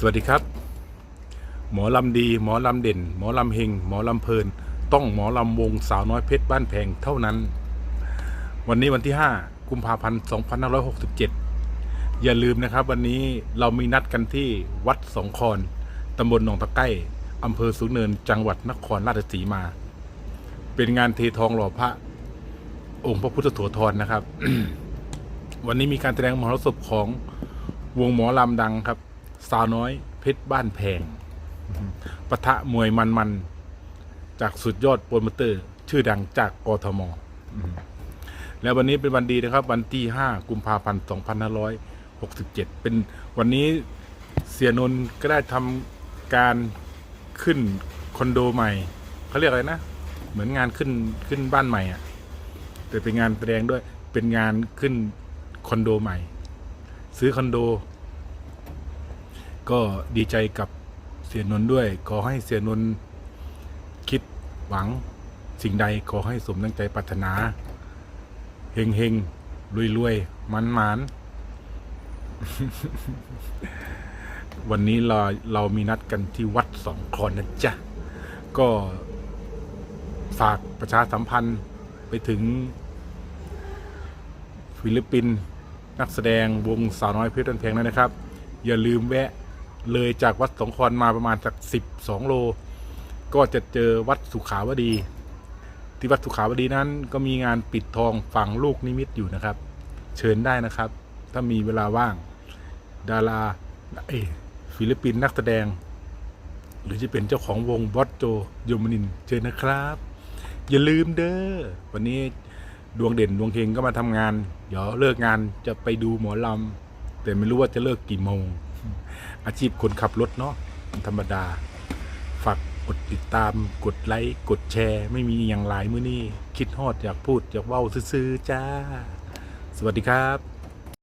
สวัสดีครับ หมอลำดี หมอลำเด่น หมอลำเฮงหมอลำเพลิน ต้องหมอลำวงสาวน้อยเพชรบ้านแพงเท่านั้น วันนี้วันที่ 5 กุมภาพันธ์2567 อย่าลืมนะครับ วันนี้เรามีนัดกันที่วัดสองคอนตำบลหนองตะไก้อำเภอสูงเนินจังหวัดนครราชสีมา เป็นงานเททองหล่อพระ องค์พระพุทธโสธรนะครับ วันนี้มีการแสดงมหรสพของวงหมอลำดังครับ สาวน้อยเพชรบ้านแพงปะทะมวยมันมันๆ จากสุดยอดโปรโมเตอร์ ชื่อดังจากกทม แล้ววันนี้เป็นวันดีนะครับ วันที่ 5 กุมภาพันธ์ 2567 เป็นวันนี้เสียนนท์ก็ได้ทำการขึ้นคอนโดใหม่ เขาเรียกอะไรนะ เหมือนงานขึ้นขึ้นบ้านใหม่อะแต่เป็นงานแสดงด้วย เป็นงานขึ้นคอนโดใหม่ ซื้อคอนโด ก็ดีใจกับเสียนนท์ด้วย ขอให้เสียนนท์คิดหวังสิ่งใดขอให้สมตั้งใจปรารถนาเฮงเฮงรวยรวยมันมันวันนี้เราเรามีนัดกันที่วัดสองคอนนะจ๊ะ ก็ฝากประชาสัมพันธ์ไปถึง ฟิลิปปินส์นักแสดงวงสาวน้อยเพชรบันแพงด้วยนะครับ อย่าลืมแวะ เลยจากวัดสงคอนมาประมาณจากสิบสองโล ก็จะเจอวัดสุขาวดี ที่วัดสุขาวดีนั้นก็มีงานปิดทองฝังลูกนิมิตอยู่นะครับ เชิญได้นะครับ ถ้ามีเวลาว่าง ดาราเอฟิลิปปินส์นักแสดง หรือจะเป็นเจ้าของวงบอสโจโยมนินเชิญนะครับ อย่าลืมเด้อวันนี้ดวงเด่นดวงเฮงก็มาทำงาน เดี๋ยวเลิกงานจะไปดูหมอลำแต่ไม่รู้ว่าจะเลิกกี่โมง อาชีพคนขับรถเนาะธรรมดา ฝากกดติดตามกดไลค์กดแชร์ ไม่มีอย่างหลายมื้อนี้ คิดฮอดอยากพูด อยากเว้าซื่อๆจ้า สวัสดีครับ